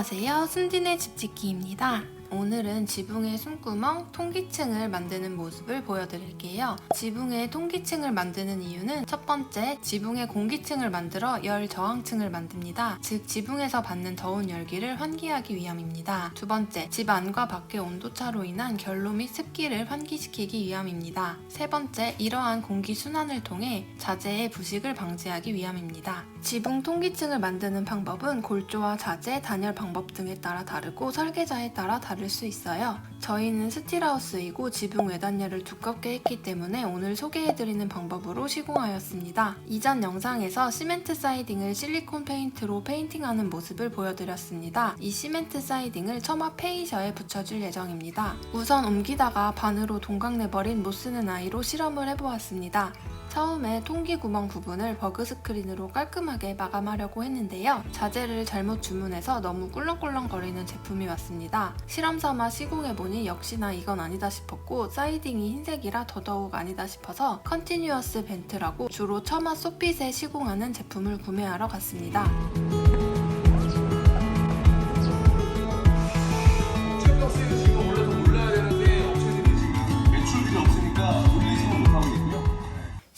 안녕하세요. 순진의 집짓기입니다. 오늘은 지붕의 숨구멍, 통기층을 만드는 모습을 보여드릴게요. 지붕의 통기층을 만드는 이유는 첫 번째, 지붕의 공기층을 만들어 열 저항층을 만듭니다. 즉, 지붕에서 받는 더운 열기를 환기하기 위함입니다. 두 번째, 집 안과 밖의 온도차로 인한 결로 및 습기를 환기시키기 위함입니다. 세 번째, 이러한 공기 순환을 통해 자재의 부식을 방지하기 위함입니다. 지붕 통기층을 만드는 방법은 골조와 자재, 단열 방법 등에 따라 다르고 설계자에 따라 다를 수 있어요. 저희는 스틸하우스이고 지붕 외단열을 두껍게 했기 때문에 오늘 소개해드리는 방법으로 시공하였습니다. 이전 영상에서 시멘트 사이딩을 실리콘 페인트로 페인팅하는 모습을 보여드렸습니다. 이 시멘트 사이딩을 처마 페이셔에 붙여줄 예정입니다. 우선 옮기다가 반으로 동강내버린 못쓰는 아이로 실험을 해보았습니다. 처음에 통기 구멍 부분을 버그 스크린으로 깔끔하게 마감하려고 했는데요. 자재를 잘못 주문해서 너무 꿀렁꿀렁 거리는 제품이 왔습니다. 실험 삼아 시공해보니 역시나 이건 아니다 싶었고 사이딩이 흰색이라 더더욱 아니다 싶어서 컨티뉴어스 벤트라고 주로 처마 소핏에 시공하는 제품을 구매하러 갔습니다.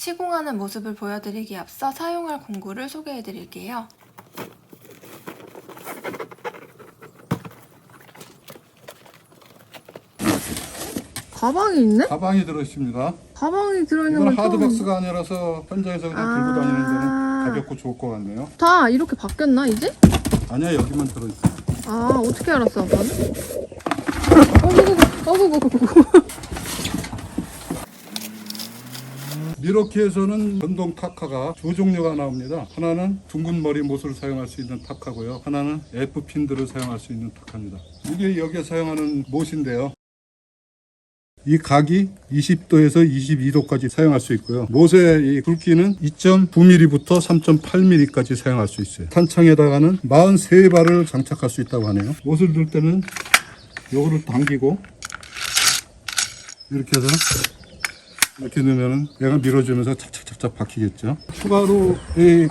시공하는 모습을 보여드리기 앞서 사용할 공구를 소개해드릴게요. 가방이 있네? 가방이 들어있습니다. 가방이 들어있는 이건 처음 하드박스가 아니라서 현장에서 그냥 아. 들고 다니는 데는 가볍고 좋을 것 같네요. 다 이렇게 바뀌었나 이제? 아니야 여기만 들어있어. 아 어떻게 알았어 아빠는? 어구구구 어구구구 미러키에서는 전동 타카가 두 종류가 나옵니다. 하나는 둥근 머리 못을 사용할 수 있는 타카고요. 하나는 F 핀들을 사용할 수 있는 타카입니다. 이게 여기에 사용하는 못인데요. 이 각이 20도에서 22도까지 사용할 수 있고요. 못의 이 굵기는 2.9mm부터 3.8mm까지 사용할 수 있어요. 탄창에다가는 43발을 장착할 수 있다고 하네요. 못을 들 때는 요거를 당기고 이렇게 해서 이렇게 넣으면은 얘가 밀어주면서 착착착착 박히겠죠. 추가로 이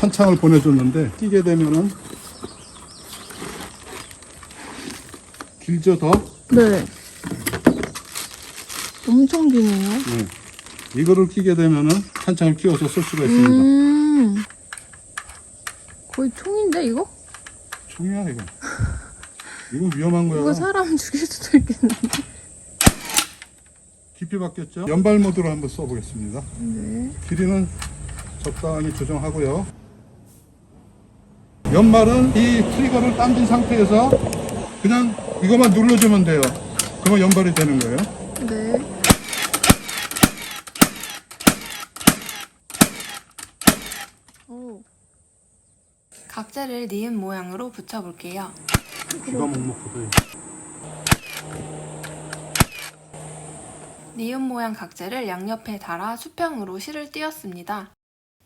탄창을 보내줬는데 끼게 되면은 길죠 더. 네 엄청 기네요 네. 이거를 끼게 되면은 탄창을 끼워서 쓸 수가 있습니다. 음 거의 총인데 이거? 중요해 이거. 이거 위험한 거야. 이거 사람 죽일 수도 있겠는데 깊이 바뀌었죠. 연발 모드로 한번 써보겠습니다. 네 길이는 적당히 조정하고요. 연말은 이 트리거를 당긴 상태에서 그냥 이것만 눌러주면 돼요. 그러면 연발이 되는 거예요. 네. 오, 각재를 니은 모양으로 붙여볼게요. 귀가 먹먹하다. 니은 모양 각재를 양옆에 달아 수평으로 실을 띄었습니다.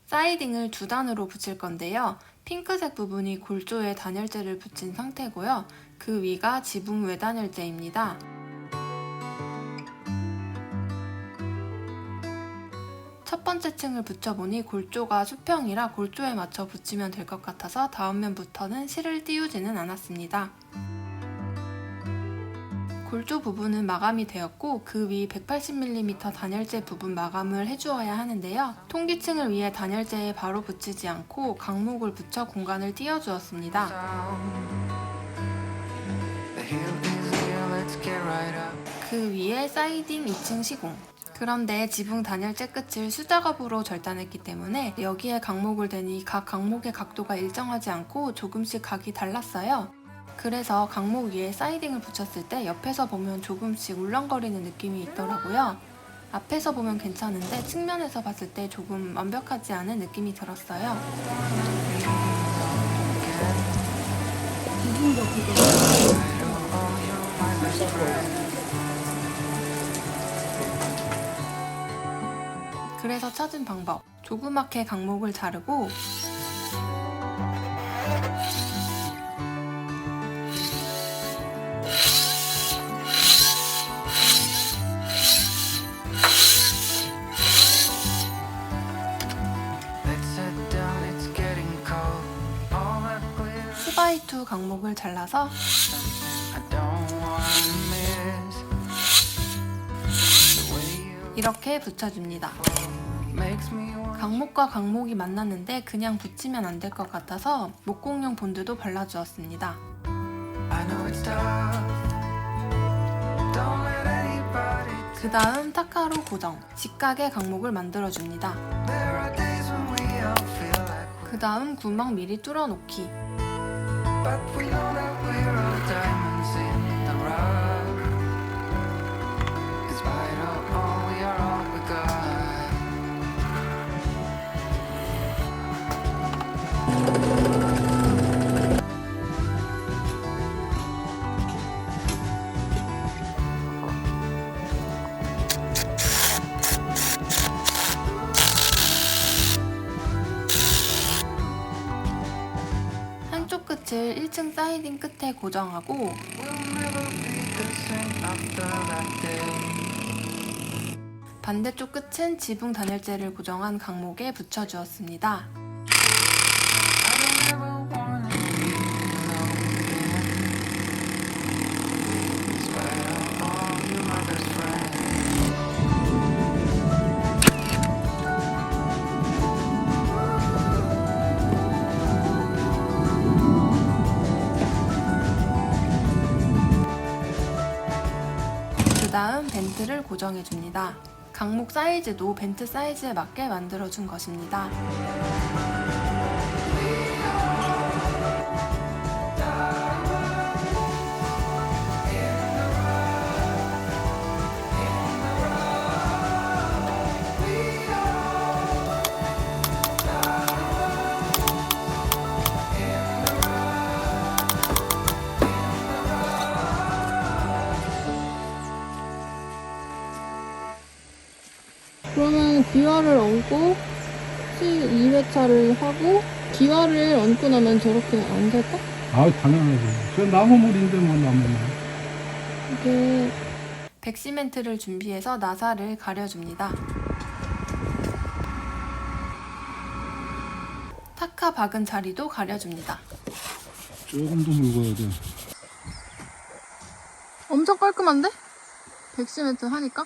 사이딩을 두 단으로 붙일 건데요. 핑크색 부분이 골조에 단열재를 붙인 상태고요. 그 위가 지붕 외단열재입니다. 첫 번째 층을 붙여보니 골조가 수평이라 골조에 맞춰 붙이면 될 것 같아서 다음 면부터는 실을 띄우지는 않았습니다. 골조 부분은 마감이 되었고 그 위 180mm 단열재 부분 마감을 해주어야 하는데요. 통기층을 위해 단열재에 바로 붙이지 않고 강목을 붙여 공간을 띄워주었습니다. 그 위에 사이딩 2층 시공. 그런데 지붕 단열재 끝을 수작업으로 절단했기 때문에 여기에 강목을 대니 각 강목의 각도가 일정하지 않고 조금씩 각이 달랐어요. 그래서 강목 위에 사이딩을 붙였을 때 옆에서 보면 조금씩 울렁거리는 느낌이 있더라고요. 앞에서 보면 괜찮은데 측면에서 봤을 때 조금 완벽하지 않은 느낌이 들었어요. 그래서 찾은 방법. 조그맣게 강목을 자르고 투바이2 강목을 잘라서 이렇게 붙여줍니다. 강목과 강목이 만났는데 그냥 붙이면 안 될 것 같아서 목공용 본드도 발라주었습니다. 그 다음 타카로 고정, 직각의 강목을 만들어줍니다. 그 다음 구멍 미리 뚫어놓기. But we know that we're all diamonds in 끝을 1층 사이딩 끝에 고정하고. 반대쪽 끝은 지붕 단열재를 고정한 강목에 붙여주었습니다. 다음 벤트를 고정해 줍니다. 강목 사이즈도 벤트 사이즈에 맞게 만들어 준 것입니다. 기와를 얹고 2회차를 하고 기와를 얹고 나면 저렇게 안 될까? 아 당연하지. 저 나무물인데 뭐 나무물. 이게 백시멘트를 준비해서 나사를 가려줍니다. 타카 박은 자리도 가려줍니다. 조금 더 묽어야 돼. 엄청 깔끔한데? 백시멘트 하니까?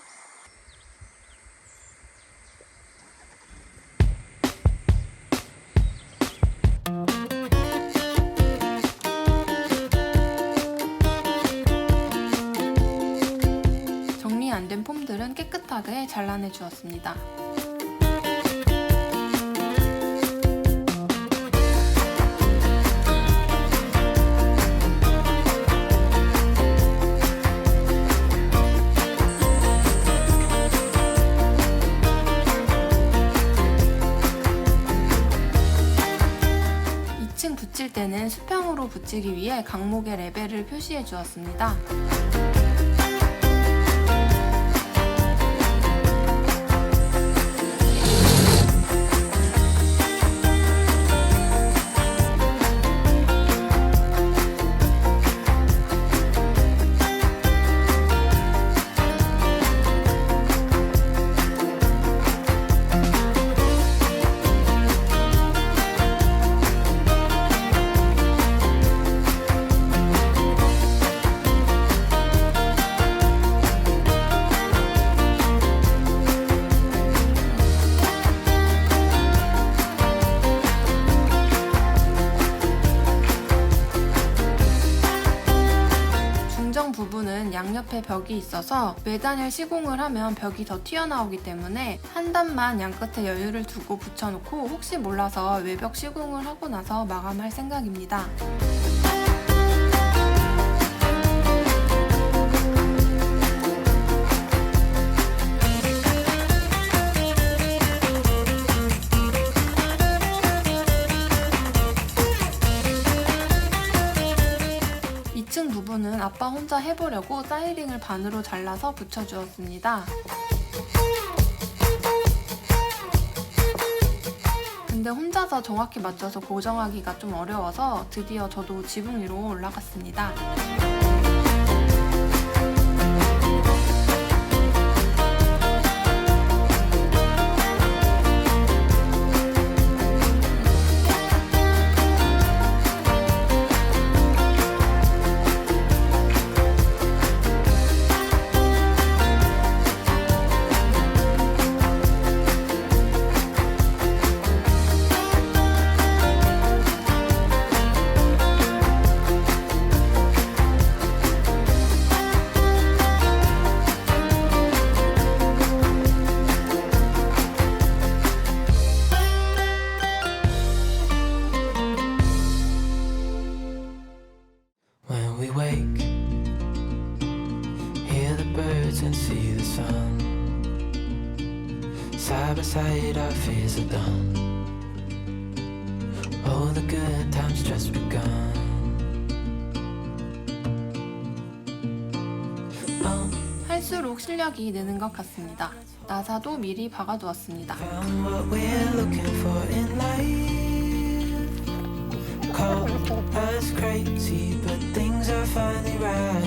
된 폼들은 깨끗하게 잘라내 주었습니다. 붙일 때는 수평으로 붙이기 위해 강목의 레벨을 표시해 주었습니다. 벽이 있어서 매단열 시공을 하면 벽이 더 튀어나오기 때문에 한 단만 양끝에 여유를 두고 붙여놓고 혹시 몰라서 외벽 시공을 하고 나서 마감할 생각입니다. 아빠 혼자 해보려고 사이링을 반으로 잘라서 붙여주었습니다. 근데 혼자서 정확히 맞춰서 고정하기가 좀 어려워서 드디어 저도 지붕 위로 올라갔습니다. Side, our fears are done. Oh, the good times just begun. Oh, 할수록 실력이 느는 것 같습니다. 나사도 미리 박아두었습니다. found what we're looking for in life. Call us crazy, but things are finally right.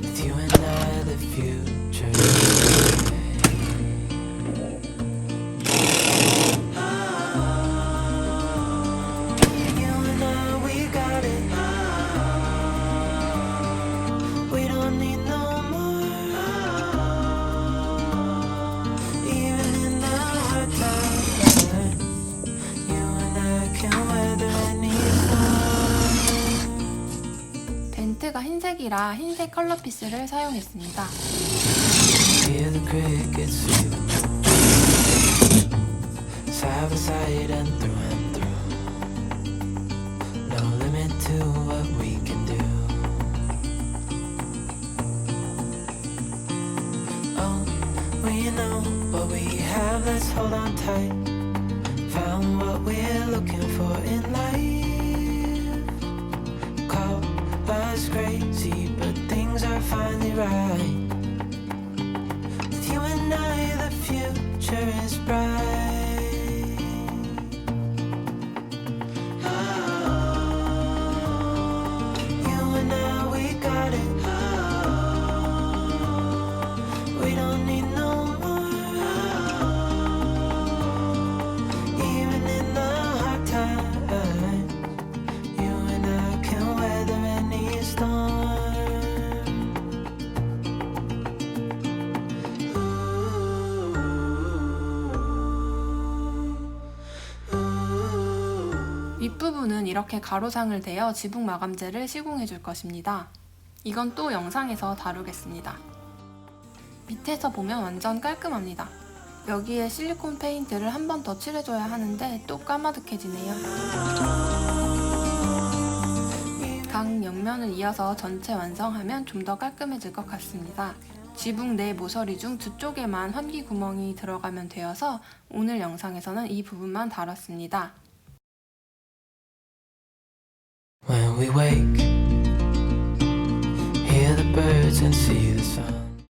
With you and I, the future. 흰색이라 흰색 컬러 피스를 사용했습니다. 이렇게 가로상을 대어 지붕 마감재를 시공해 줄 것입니다. 이건 또 영상에서 다루겠습니다. 밑에서 보면 완전 깔끔합니다. 여기에 실리콘 페인트를 한 번 더 칠해줘야 하는데 또 까마득해지네요. 각 옆면을 이어서 전체 완성하면 좀 더 깔끔해질 것 같습니다. 지붕 내 모서리 중 두 쪽에만 환기 구멍이 들어가면 되어서 오늘 영상에서는 이 부분만 다뤘습니다. We wake, hear the birds and see the sun.